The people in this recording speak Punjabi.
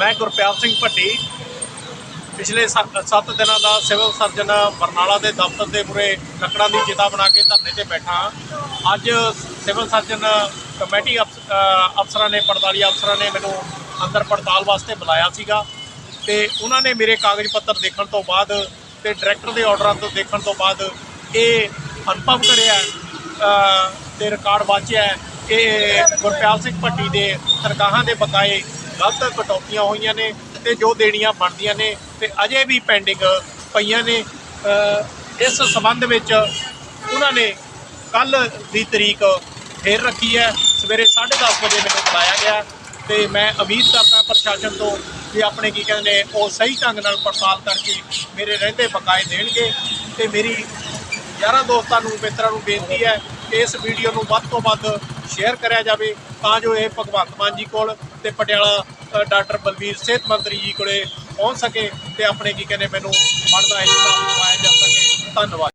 ਮੈਂ ਗੁਰਪਿਆਲ ਸਿੰਘ ਭੱਟੀ ਪਿਛਲੇ 7 ਦਿਨਾਂ ਦਾ ਸਿਵਲ ਸਰਜਨ ਬਰਨਾਲਾ ਦੇ ਦਫ਼ਤਰ ਦੇ ਮੂਹਰੇ ਲੱਕੜਾਂ ਦੀ ਚਿਤਾ ਬਣਾ ਕੇ ਧਰਨੇ ਤੇ ਬੈਠਾ ਹਾਂ। ਅੱਜ ਸਿਵਲ ਸਰਜਨ ਕਮੇਟੀ ਅਫਸ- ਅਫਸਰਾਂ ਨੇ ਪੜਤਾਲੀ ਅਫਸਰਾਂ ਨੇ ਮੈਨੂੰ ਅੰਦਰ ਪੜਤਾਲ ਵਾਸਤੇ ਬੁਲਾਇਆ ਸੀਗਾ ਤੇ ਉਹਨਾਂ ਨੇ ਮੇਰੇ ਕਾਗਜ਼ ਪੱਤਰ ਦੇਖਣ ਤੋਂ ਬਾਅਦ ਤੇ ਡਾਇਰੈਕਟਰ ਦੇ ਆਰਡਰਾਂ ਤੋਂ ਦੇਖਣ ਤੋਂ ਬਾਅਦ ਇਹ ਅਨੁਭਵ ਕਰਿਆ ਅ, ਤੇ ਰਿਕਾਰਡ ਵਾਚਿਆ ਕਿ ਗੁਰਪਿਆਲ ਸਿੰਘ ਭੱਟੀ ਦੇ ਤਨਖਾਹਾਂ ਦੇ ਬਕਾਏ ਗਲਤ ਕਟੌਤੀਆਂ ਹੋਈਆਂ ਨੇ ਤੇ ਜੋ ਦੇਣੀਆਂ ਬਣਦੀਆਂ ਨੇ ਤੇ ਅਜੇ ਵੀ ਪੈਂਡਿੰਗ ਪਈਆਂ ਨੇ। ਇਸ ਸਬੰਧ ਵਿੱਚ ਉਹਨਾਂ ਨੇ ਕੱਲ ਦੀ ਤਰੀਕ ਫੇਰ ਰੱਖੀ ਹੈ। ਸਵੇਰੇ 10:30 ਵਜੇ ਮੈਨੂੰ ਬੁਲਾਇਆ ਗਿਆ ਤੇ ਮੈਂ ਉਮੀਦ ਕਰਦਾ ਪ੍ਰਸ਼ਾਸਨ ਤੋਂ ਵੀ ਆਪਣੇ ਕੀ ਕਹਿੰਦੇ ਨੇ, ਉਹ ਸਹੀ ਢੰਗ ਨਾਲ ਪੜਤਾਲ ਕਰਕੇ ਮੇਰੇ ਰਹਿੰਦੇ ਬਕਾਏ ਦੇਣਗੇ ਤੇ ਮੇਰੀ ਯਾਰਾਂ ਦੋਸਤਾਂ ਨੂੰ, ਮਿੱਤਰਾਂ ਨੂੰ ਬੇਨਤੀ ਹੈ ਕਿ ਇਸ ਵੀਡੀਓ ਨੂੰ ਵੱਧ ਤੋਂ ਵੱਧ ਸ਼ੇਅਰ ਕਰਿਆ ਜਾਵੇ, ਤਾਂ ਜੋ ਇਹ ਭਗਵੰਤ ਮਾਨ ਜੀ ਕੋਲ ਤੇ ਪਟਿਆਲਾ ਡਾਕਟਰ ਬਲਵੀਰ ਸਿਹਤ ਮੰਤਰੀ ਜੀ ਕੋਲੇ ਪਹੁੰਚ ਸਕੇ ਤੇ ਆਪਣੇ ਕੀ ਕਹਿੰਦੇ ਮੈਨੂੰ ਬਣਦਾ ਇਨਸਾਫ ਦਿਵਾਇਆ ਜਾ ਸਕੇ। ਧੰਨਵਾਦ।